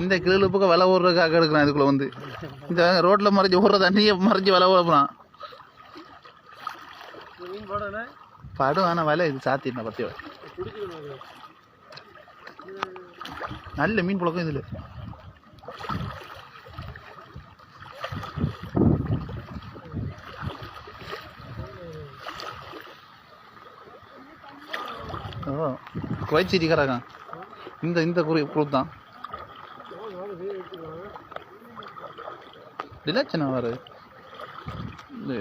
இந்த கிளிப்புக்கு விலை ஓடுறதுக்காக எடுக்கிறான் இதுக்குள்ளே வந்து. இந்த ரோட்டில் மறைஞ்சி ஓடுற தண்ணியை மறைஞ்சி விலை ஓடுறான். படுவான படம் ஆனால் விலை இது சாத்திருந்தேன் பற்றி நல்ல மீன் புழக்கம் இதில். ஓ குவைட் இந்த இந்த குரு குரூப் தான். டிலக்ஷன் வரு இது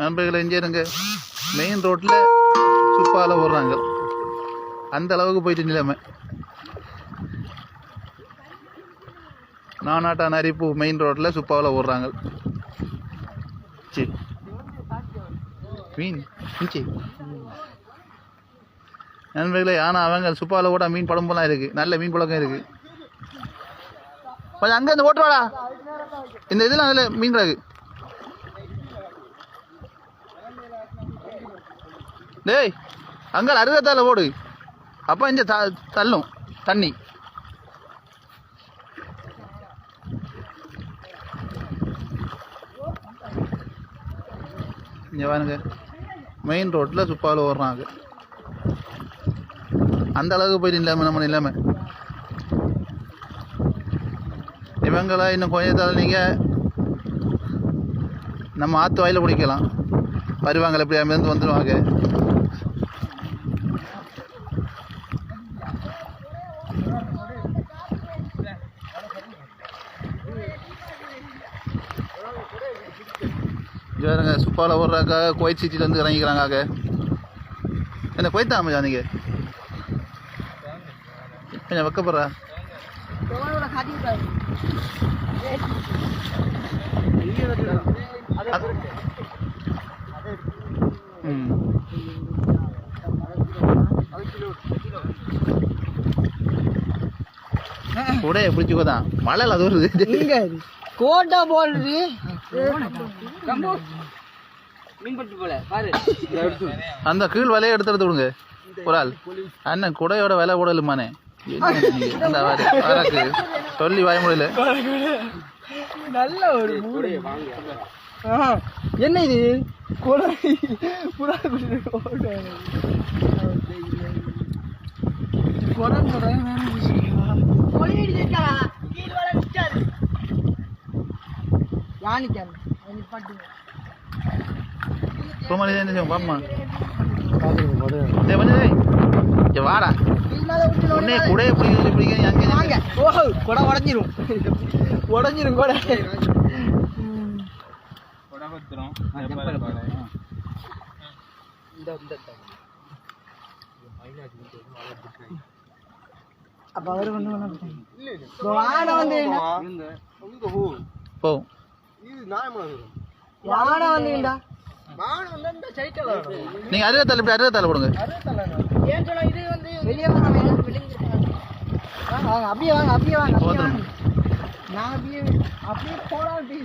நண்பர்கள் எங்கே இருங்க. மெயின் ரோட்டில் சுப்பால ஓடுறாங்க. அந்த அளவுக்கு போயிட்டு நிலைமை. நானாட்டான் அரிப்பு மெயின் ரோட்டில் சுப்பாவில் ஓடுறாங்க. சரி மீன் சரி நண்பர்களே ஆனால் அவங்க சுப்பாவில் கூட மீன் படம்பெல்லாம் இருக்குது நல்ல மீன் பழக்கம் இருக்குது கொஞ்சம் அங்கே இந்த ஓட்டுவாடா இந்த இதில் அதில் மீன் கிடக்கு. டேய் அங்கே அருகத்தால் ஓடு. அப்போ இங்கே த தள்ளும் தண்ணி. இங்கே பாருங்க. மெயின் ரோட்டில் சுப்பாவில் ஓடுறாங்க. அந்த அளவுக்கு போயிட்டு இல்லாமல் நம்ம இல்லாமல் இவங்கள இன்னும் கொஞ்சத்தால் நீங்கள் நம்ம ஆற்று வாயில் பிடிக்கலாம் வருவாங்க எப்படி அங்கேருந்து வந்துடுவாங்க வேறுங்க சுப்பாவில் ஓடுறாக்கா குவைத் சிட்டிலேருந்து இறங்கிக்கிறாங்க என்ன குவைத்தா அமைச்சா நீங்கள் கொஞ்சம் வைக்கப்படுறா? ம். கூட பிடிச்சிக்கோ தான் மழையில் அது வருது. கோட்டா போடுறது அந்த கீழ் விலையை எடுத்து எடுத்து விடுங்க. ஒரு ஆள். அண்ணன் குடையோட விலை போடலுமானே. என்ன சொல்லி வாய முடியல நல்ல ஒரு என்ன இது? குடை புறா வந்து டேய். இங்க வாடா. உடனே குடைய பிடிக்க பிடிக்க அங்கே வாங்க ஓஹோ குடை உடஞ்சிரும் உடஞ்சிரும் குடை அப்ப அவரு வந்து வாட வந்து போ வாட வந்துடா நீங்க அருகத்தால போடுங்க வெளியே வாங்க வாங்க வாங்க அப்படியே வாங்க அப்படியே வாங்க அப்படியே. வாங்க. நான் அப்படியே அப்படியே போடாட்டி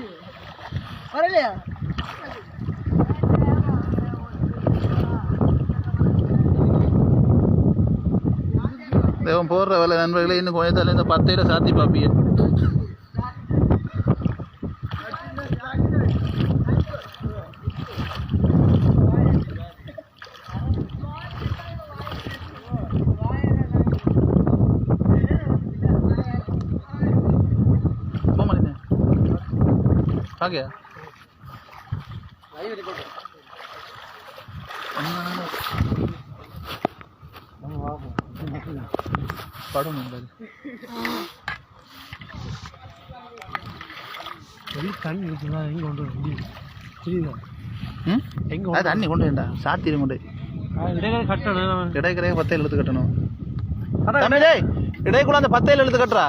வரலையா? தேவன் போடுற வேலை நண்பர்களே இன்னும் கொஞ்சம் இந்த பத்தையில சாத்தி பாப்பிய போமா நீ பாக்கியா படம் நண்பர் தண்ணி ஊற்றுனா எங்கே கொண்டு வர முடியும் புரியுதா ம் எங்க அது தண்ணி கொண்டு வேண்டா சாத்திரம் கொண்டு இடையில கட்டணும் கிடைக்கிற பத்தையில் எழுத்து கட்டணும் தம்பி டேய் இடைக்குள்ள அந்த பத்தையில் எழுத்து கட்டுறா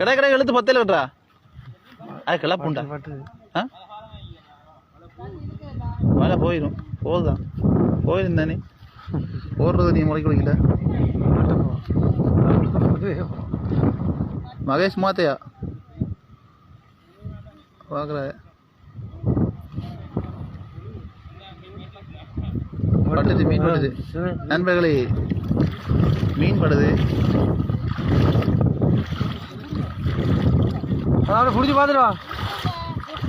கிடைக்கிற எழுத்து பத்தையில் கட்டுறா அது கிளப்புண்டா ஆ? மழை போயிடும் போதுதான் போயிடும் தானே போடுறது நீ முளைக்க குடிக்கல மகேஷ் மாத்தையா? பார்க்குற பட்டுது மீன் பட்டுது. நண்பர்களே மீன் படுது. அதாவது பிடிச்சி பார்த்துட்டு வா.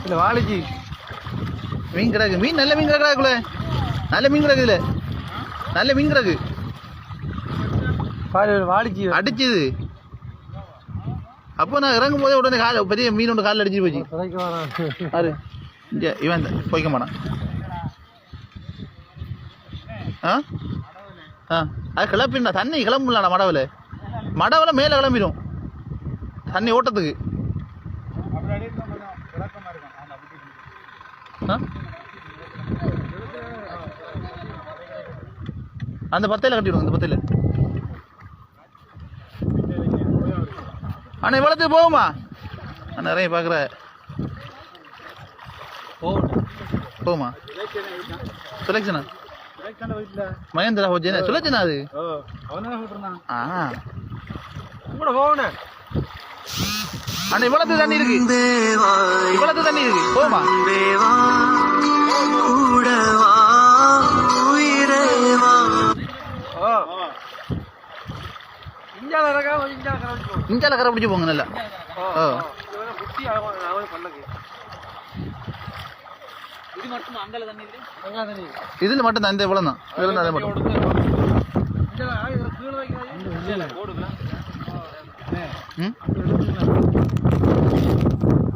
இந்த வாழைக்கு மீன் கிடக்கு. மீன் நல்ல மீன் கிடக்குல நல்ல மீன் கிடக்கு இதுல. நல்ல மீன் கிடக்கு. வாழைக்கு. அடிச்சுது. அப்போ நான் இறங்கும் போதே உடனே கால பெரிய மீன் ஒன்று காலில் அடிச்சு போச்சு. யாரு இங்க இவன் போய்க்க மாட்டான். ஆ? ஆ அது கிளப்பிடா தண்ணி கிளம்பலாடா மடவில். மடவில் மேலே கிளம்பிடும். தண்ணி ஓட்டத்துக்கு. அந்த பத்தையில் கட்டிவிடும் அந்த பத்தையில். அண்ணா இவ்வளோத்துக்கு போகுமா அண்ணா நிறைய பார்க்குற போகுமா சுலக்ஷனா? மகேந்திரா ஹோஜேனா சுலக்ஷனா அது? ஆ. கூட போகணே அண்ணா இவ்வளோத்து தண்ணி இருக்கு. இவ்வளோத்து தண்ணி இருக்கு. போகுமா ஓ இஞ்சால கரை பிடிச்சி போங்க. நல்லா. ஓ இதில் மட்டும் தான் இந்த இவ்வளோ தான் இதில் தான் மட்டும் இஞ்சால கீழே வைக்கிறாங்க ம்